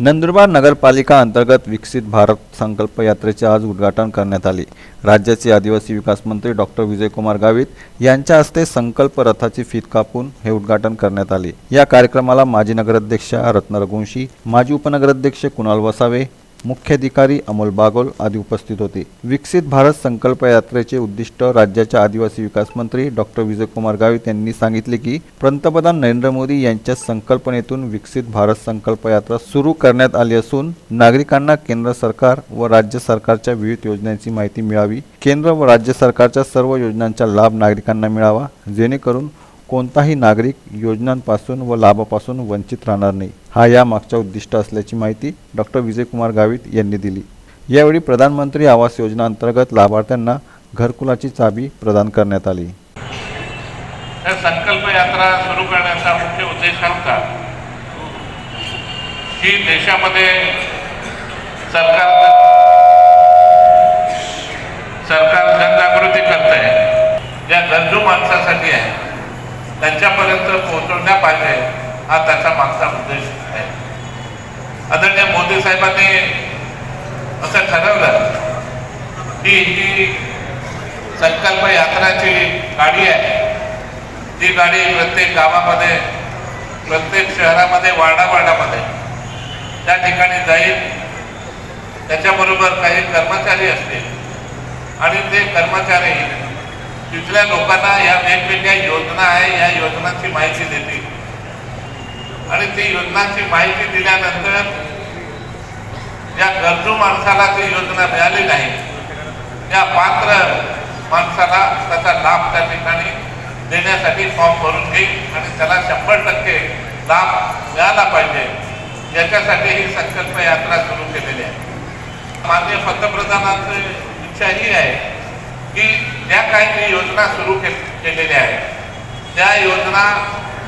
नंदुरबार नगरपालिका अंतर्गत विकसित भारत संकल्प यात्रेचे आज उद्घाटन करण्यात आले. राज्याचे आदिवासी विकास मंत्री डॉक्टर विजयकुमार गावित यांच्या हस्ते संकल्प रथाची फीत कापून हे उद्घाटन करण्यात आले. या कार्यक्रमाला माजी नगराध्यक्षा रत्न रघुवंशी माजी उपनगराध्यक्ष कुणाल वसावे मुख्याधिकारी अमोल बागोल आदी उपस्थित होते. विकसित भारत संकल्प यात्रेचे उद्दिष्ट राज्याच्या आदिवासी विकास मंत्री डॉक्टर विजयकुमार गावित यांनी सांगितले की पंतप्रधान नरेंद्र मोदी यांच्या संकल्पनेतून विकसित भारत संकल्प यात्रा सुरू करण्यात आली असून नागरिकांना केंद्र सरकार व राज्य सरकारच्या विविध योजनांची माहिती मिळावी केंद्र व राज्य सरकारच्या सर्व योजनांचा लाभ नागरिकांना मिळावा जेणेकरून कोणताही नागरिक योजनांपासून व लाभापासून वंचित राहणार नाही. हा यामागचा उद्दिष्ट असल्याची माहिती डॉक्टर विजयकुमार गावित यांनी दिली. यावेळी प्रधानमंत्री आवास योजना अंतर्गत लाभार्थ्यांना घरकुलाची चाबी प्रदान करण्यात आली. तर संकल्प यात्रा सुरू करण्याचा मुख्य उद्देश होता की देशामध्ये सरकार सरकार जनजागृती करत आहे ज्या गरजू माणसासाठी आहे त्यांच्यापर्यंत पोहोचवण्या पाहिजे. हा त्याचा मागचा उद्देश आहे. आदरणीय मोदी साहेबांनी असं ठरवलं की ही संकल्प यात्राची गाडी आहे ती गाडी प्रत्येक गावामध्ये प्रत्येक शहरामध्ये वाडावाडामध्ये त्या ठिकाणी जाईल. त्याच्याबरोबर काही कर्मचारी असतील. आणि ते कर्मचारी तिथल्या लोकांना या वेगवेगळ्या योजना आहे या योजनांची माहिती देतील. आणि ती योजनांची माहिती दिल्यानंतर या गरजू माणसाला ती योजना मिळाली नाही त्या पात्र माणसाला त्याचा लाभ त्या ठिकाणी देण्यासाठी फॉर्म भरून घेईल आणि त्याला शंभर टक्के लाभ मिळाला पाहिजे. याच्यासाठी ही संकल्प यात्रा सुरू केलेली आहे. माननीय पंतप्रधानांची इच्छा ही आहे की ज्या काही योजना सुरू के केलेल्या आहेत त्या योजना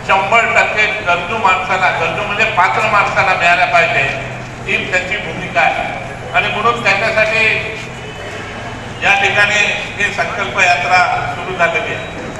शंभर टक्के गरजू माणसाला गरजू म्हणजे पात्र माणसाला मिळाल्या पाहिजे. ही त्याची भूमिका आहे. आणि म्हणून त्याच्यासाठी या ठिकाणी ही संकल्प यात्रा सुरू झालेली आहे.